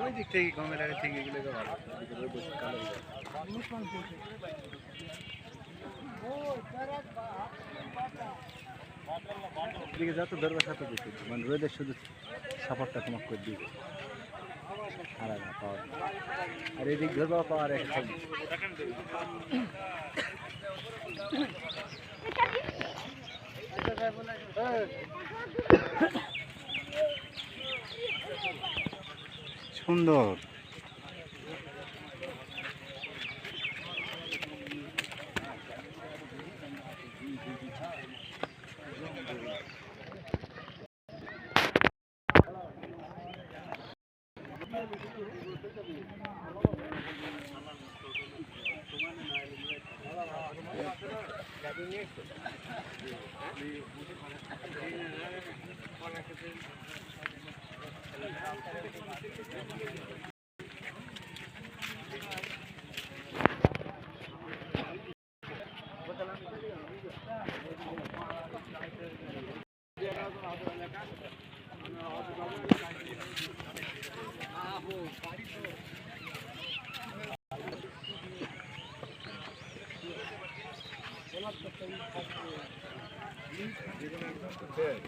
ওই দিক থেকে গমের আগে থেকে এগুলো ভালো। এদিকে যত ধরবে তত বেশি। মানে রোদের শুধু সাপোর্টটা তোমাকে করে দিবে। আলাদা পাওয়ার। আর এদিক ধরবা পাওয়ার এক সুন্দর Good.